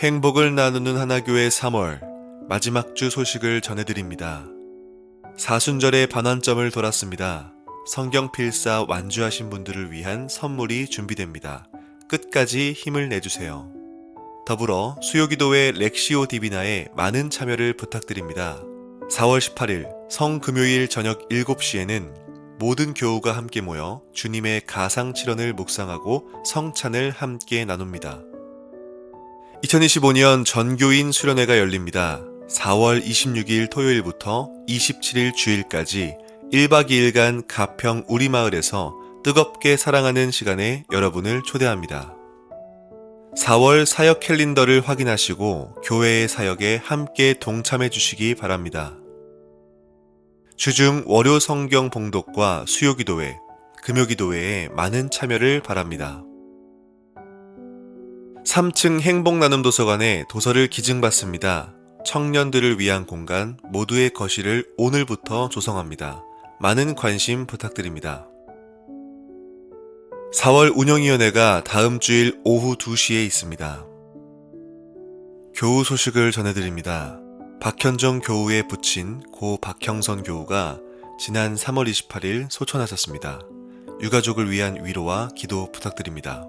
행복을 나누는 하나교회 3월 마지막 주 소식을 전해드립니다. 사순절의 반환점을 돌았습니다. 성경 필사 완주하신 분들을 위한 선물이 준비됩니다. 끝까지 힘을 내주세요. 더불어 수요기도회 렉시오 디비나에 많은 참여를 부탁드립니다. 4월 18일 성금요일 저녁 7시에는 모든 교우가 함께 모여 주님의 가상 칠언을 묵상하고 성찬을 함께 나눕니다. 2025년 전교인 수련회가 열립니다. 4월 26일 토요일부터 27일 주일까지 1박 2일간 가평 우리마을에서 뜨겁게 사랑하는 시간에 여러분을 초대합니다. 4월 사역 캘린더를 확인하시고 교회의 사역에 함께 동참해 주시기 바랍니다. 주중 월요 성경 봉독과 수요 기도회, 금요 기도회에 많은 참여를 바랍니다. 3층 행복 나눔 도서관에 도서를 기증받습니다. 청년들을 위한 공간 모두의 거실을 오늘부터 조성합니다. 많은 관심 부탁드립니다. 4월 운영위원회가 다음 주일 오후 2시에 있습니다. 교우 소식을 전해드립니다. 박현정 교우의 부친 고 박형선 교우가 지난 3월 28일 소천하셨습니다. 유가족을 위한 위로와 기도 부탁드립니다.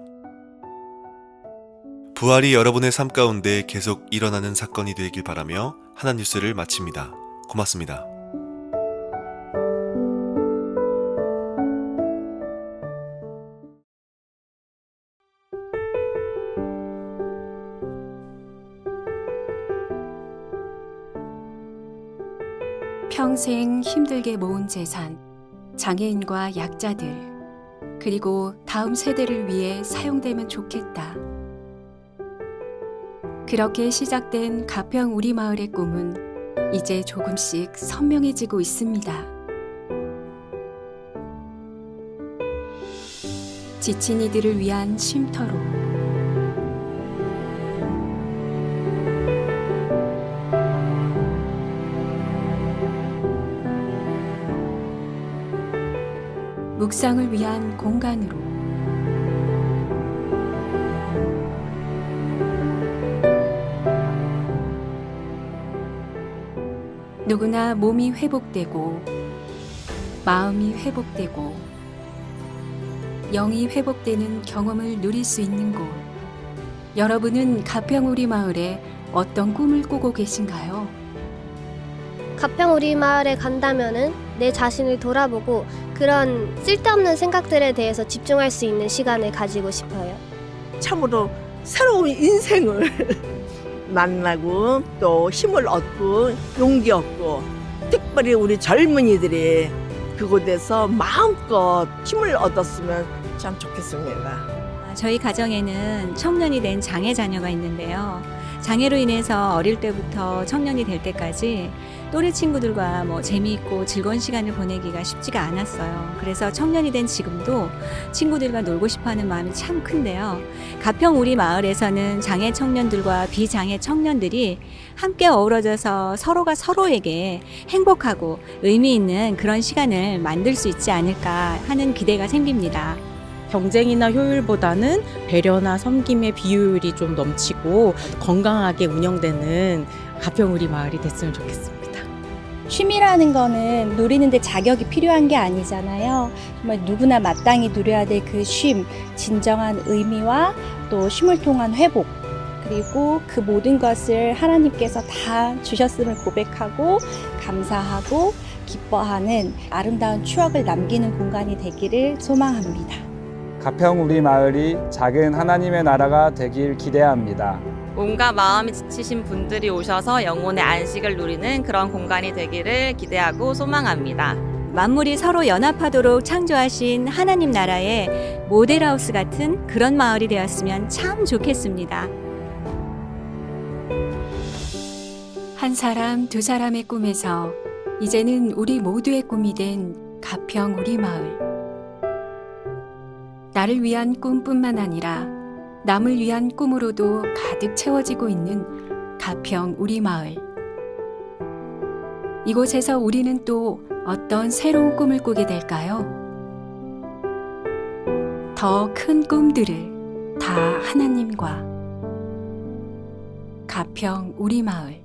부활이 여러분의 삶 가운데 계속 일어나는 사건이 되길 바라며 하나 뉴스를 마칩니다. 고맙습니다. 평생 힘들게 모은 재산, 장애인과 약자들, 그리고 다음 세대를 위해 사용되면 좋겠다. 그렇게 시작된 가평 우리 마을의 꿈은 이제 조금씩 선명해지고 있습니다. 지친 이들을 위한 쉼터로 묵상을 위한 공간으로 누구나 몸이 회복되고 마음이 회복되고 영이 회복되는 경험을 누릴 수 있는 곳. 여러분은 가평우리 마을에 어떤 꿈을 꾸고 계신가요? 가평 우리 마을에 간다면은 내 자신을 돌아보고 그런 쓸데없는 생각들에 대해서 집중할 수 있는 시간을 가지고 싶어요. 참으로 새로운 인생을 만나고 또 힘을 얻고 용기 얻고 특별히 우리 젊은이들이 그곳에서 마음껏 힘을 얻었으면 참 좋겠습니다. 저희 가정에는 청년이 된 장애 자녀가 있는데요. 장애로 인해서 어릴 때부터 청년이 될 때까지 또래 친구들과 뭐 재미있고 즐거운 시간을 보내기가 쉽지가 않았어요. 그래서 청년이 된 지금도 친구들과 놀고 싶어 하는 마음이 참 큰데요. 가평 우리 마을에서는 장애 청년들과 비장애 청년들이 함께 어우러져서 서로가 서로에게 행복하고 의미 있는 그런 시간을 만들 수 있지 않을까 하는 기대가 생깁니다. 경쟁이나 효율보다는 배려나 섬김의 비율이 좀 넘치고 건강하게 운영되는 가평 우리 마을이 됐으면 좋겠습니다. 쉼이라는 거는 누리는데 자격이 필요한 게 아니잖아요. 정말 누구나 마땅히 누려야 될 그 쉼, 진정한 의미와 또 쉼을 통한 회복, 그리고 그 모든 것을 하나님께서 다 주셨음을 고백하고 감사하고 기뻐하는 아름다운 추억을 남기는 공간이 되기를 소망합니다. 가평 우리 마을이 작은 하나님의 나라가 되길 기대합니다. 온갖 마음이 지치신 분들이 오셔서 영혼의 안식을 누리는 그런 공간이 되기를 기대하고 소망합니다. 만물이 서로 연합하도록 창조하신 하나님 나라의 모델하우스 같은 그런 마을이 되었으면 참 좋겠습니다. 한 사람, 두 사람의 꿈에서 이제는 우리 모두의 꿈이 된 가평 우리 마을. 나를 위한 꿈뿐만 아니라 남을 위한 꿈으로도 가득 채워지고 있는 가평 우리 마을. 이곳에서 우리는 또 어떤 새로운 꿈을 꾸게 될까요? 더 큰 꿈들을 다 하나님과 가평 우리 마을